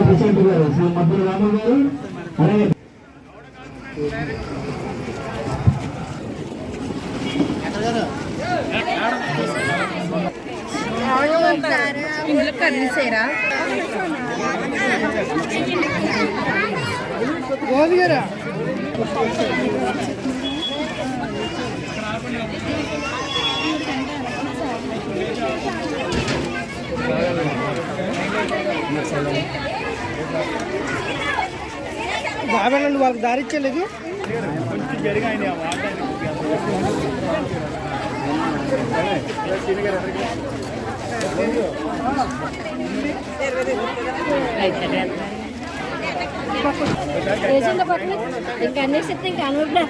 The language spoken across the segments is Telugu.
ప్రెసిడెంట్ గారు శ్రీ మద్దెల రాము గారు అలాగే ఇందులో కర్రీసేరా ఇచ్చలేదు వేసిందో పక్కన ఇంకా అన్నేసి ఇంకా అనుభవం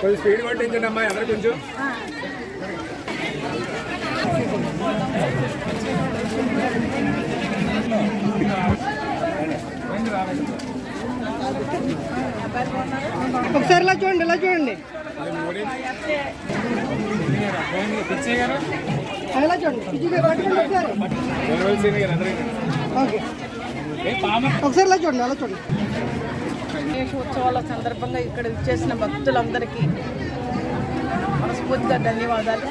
కొంచెం స్పీడ్ పట్టించండి అమ్మా అందరూ కొంచెం. ఒకసారి ఇలా చూడండి ఇలా చూడండి. ఇలా చూడండి. ఒకసారి. ఓకే. ఒకసారి ఇలా చూడండి అలా చూడండి. గణేష్ ఉత్సవాల సందర్భంగా ఇక్కడ ఇచ్చేసిన భక్తులందరికీ మనస్ఫూర్తిగా ధన్యవాదాలు.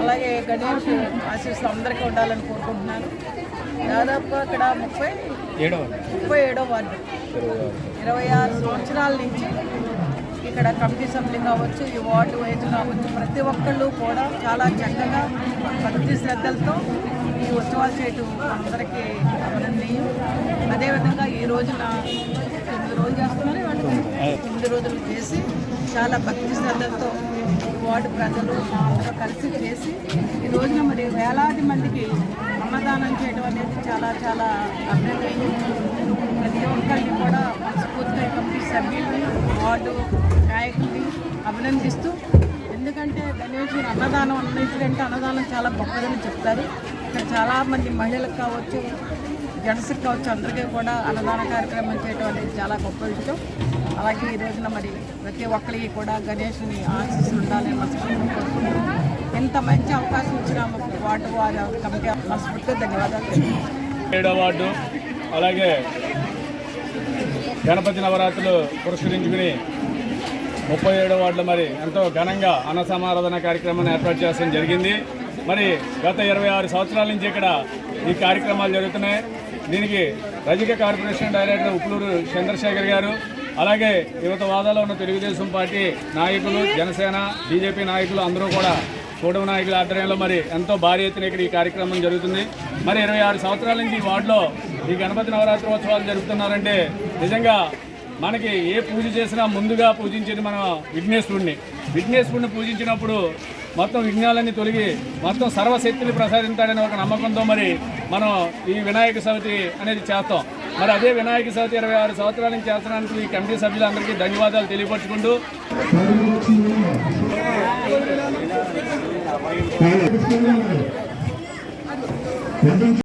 అలాగే గణేష్ ఆశీస్సులు అందరికీ ఉండాలని కోరుకుంటున్నాను. దాదాపుగా ఇక్కడ ముప్పై ముప్పై ఏడో వార్డు. ఇరవై ఆరు సంవత్సరాల నుంచి ఇక్కడ కమిటీ సభ్యులు కావచ్చు ఈ వార్డు వైజ్ కావచ్చు ప్రతి ఒక్కళ్ళు కూడా చాలా చక్కగా భక్తి శ్రద్ధలతో ఈ ఉత్సవాలు చేయటం అందరికీ అభినందనీయం. అదేవిధంగా ఈ రోజున తొమ్మిది రోజులు చేస్తున్నారు వాళ్ళు తొమ్మిది రోజులు చేసి చాలా భక్తి శ్రద్ధలతో వార్డు ప్రజలు అందరూ కలిసి చేసి ఈ రోజున మరి వేలాది మందికి అన్నదానం చేయడం అనేది చాలా చాలా అభినందనీయం. ప్రతి ఒక్కరిని కూడా వార్డు నాయకుల్ని అభినందిస్తూ ఎందుకంటే గణేష్ అన్నదానం అన్నింటికంటే అన్నదానం చాలా గొప్పదని చెప్తారు. ఇక్కడ చాలామంది మహిళలకు కావచ్చు జెంట్స్కి కావచ్చు అందరికీ కూడా అన్నదాన కార్యక్రమం చేయడం అనేది చాలా గొప్ప విషయం. అలాగే ఈ రోజున మరి ప్రతి ఒక్కరికి కూడా గణేష్ని ఆశీస్సులు ఉండాలని మనస్ఫూర్తిగా కోరుకుంటున్నాను ఇంత మంచి అవకాశం ఇచ్చిన వార్డు వారి కమిటీ మనస్ఫూర్తిగా ధన్యవాదాలు ఏడో వార్డు అలాగే గణపతి నవరాత్రులు పురస్కరించుకుని ముప్పై ఏడో వార్డులో మరి ఎంతో ఘనంగా అన్న సమారాధన కార్యక్రమాన్ని ఏర్పాటు చేయడం జరిగింది. మరి గత ఇరవై ఆరు సంవత్సరాల నుంచి ఇక్కడ ఈ కార్యక్రమాలు జరుగుతున్నాయి. దీనికి రజిక కార్పొరేషన్ డైరెక్టర్ ఉప్పులూరు చంద్రశేఖర్ గారు అలాగే యువత వాదాలో ఉన్న తెలుగుదేశం పార్టీ నాయకులు జనసేన బీజేపీ నాయకులు అందరూ కూడా కూటమి నాయకుల ఆధ్వర్యంలో మరి ఎంతో భారీ ఎత్తున ఇక్కడ ఈ కార్యక్రమం జరుగుతుంది. మరి ఇరవై ఆరు సంవత్సరాల నుంచి ఈ వార్డులో ఈ గణపతి నవరాత్రోత్సవాలు జరుపుతున్నారంటే నిజంగా మనకి ఏ పూజ చేసినా ముందుగా పూజించేది మన విఘ్నేశ్వరుణ్ణి. విఘ్నేశ్వరుణ్ణి పూజించినప్పుడు మొత్తం విఘ్నాలన్నీ తొలగి మొత్తం సర్వశక్తిని ప్రసాదించాడనే ఒక నమ్మకంతో మరి మనం ఈ వినాయక చవితి అనేది చేస్తాం. మరి అదే వినాయక చవితి ఇరవై ఆరు సంవత్సరాల నుంచి చేస్తున్నందుకు ఈ కమిటీ సభ్యులందరికీ ధన్యవాదాలు తెలియపరుచుకుంటూ చాలా